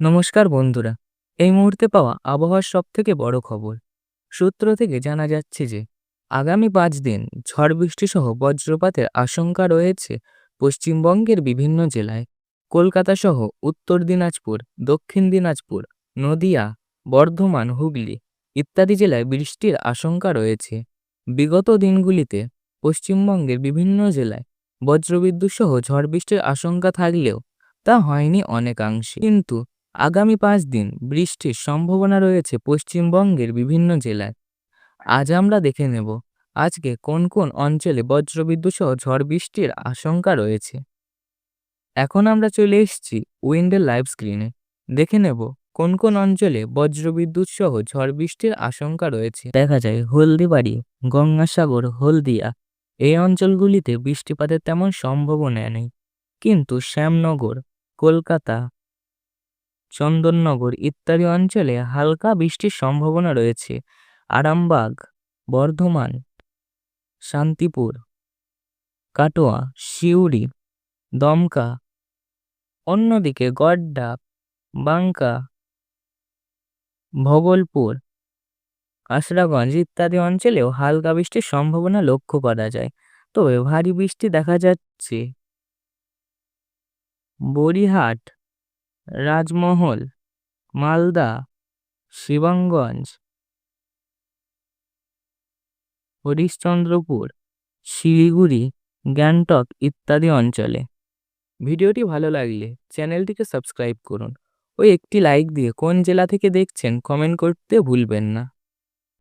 নমস্কার বন্ধুরা, এই মুহূর্তে পাওয়া আবহাওয়ার সব থেকে বড় খবর। সূত্র থেকে জানা যাচ্ছে যে, আগামী পাঁচ দিন ঝড় বৃষ্টি সহ বজ্রপাতের আশঙ্কা রয়েছে পশ্চিমবঙ্গের বিভিন্ন জেলায়। কলকাতা সহ উত্তর দিনাজপুর, দক্ষিণ দিনাজপুর, নদিয়া, বর্ধমান, হুগলি ইত্যাদি জেলায় বৃষ্টির আশঙ্কা রয়েছে। বিগত দিনগুলিতে পশ্চিমবঙ্গের বিভিন্ন জেলায় বজ্রবিদ্যুৎ সহ ঝড় বৃষ্টির আশঙ্কা থাকলেও তা হয়নি অনেকাংশে। কিন্তু আগামী পাঁচ দিন বৃষ্টির সম্ভাবনা রয়েছে পশ্চিমবঙ্গের বিভিন্ন জেলায়। আজ আমরা দেখে নেব, আজকে কোন কোন অঞ্চলে বজ্রবিদ্যুৎ সহ ঝড় বৃষ্টির আশঙ্কা রয়েছে। এখন আমরা চলে এসেছি উইন্ডের লাইভ স্ক্রিনে দেখে নেব, কোন কোন অঞ্চলে বজ্রবিদ্যুৎ সহ ঝড় বৃষ্টির আশঙ্কা রয়েছে। দেখা যায়, হলদিবাড়ি, গঙ্গাসাগর, হলদিয়া, এই অঞ্চলগুলিতে বৃষ্টিপাতের তেমন সম্ভাবনা নেই। কিন্তু শ্যামনগর, কলকাতা চন্দননগর ইত্যাদি অঞ্চলে হালকা বৃষ্টির সম্ভাবনা রয়েছে। আরামবাগ, বর্ধমান, শান্তিপুর, কাটোয়া, সিউড়ি, দমকা, অন্যদিকে গড্ডা বাঙ্কা ভগলপুর আশরাগঞ্জ ইত্যাদি অঞ্চলেও হালকা বৃষ্টির সম্ভাবনা লক্ষ্য করা যায়। তবে ভারী বৃষ্টি দেখা যাচ্ছে। বড়িহাট রাজমহল, মালদা শিবঙ্গঞ্জ হরিশ্চন্দ্রপুর, শিলিগুড়ি, গ্যাংটক ইত্যাদি অঞ্চলে। ভিডিওটি ভালো লাগলে চ্যানেলটিকে সাবস্ক্রাইব করুন ও একটি লাইক দিয়ে কোন জেলা থেকে দেখছেন কমেন্ট করতে ভুলবেন না।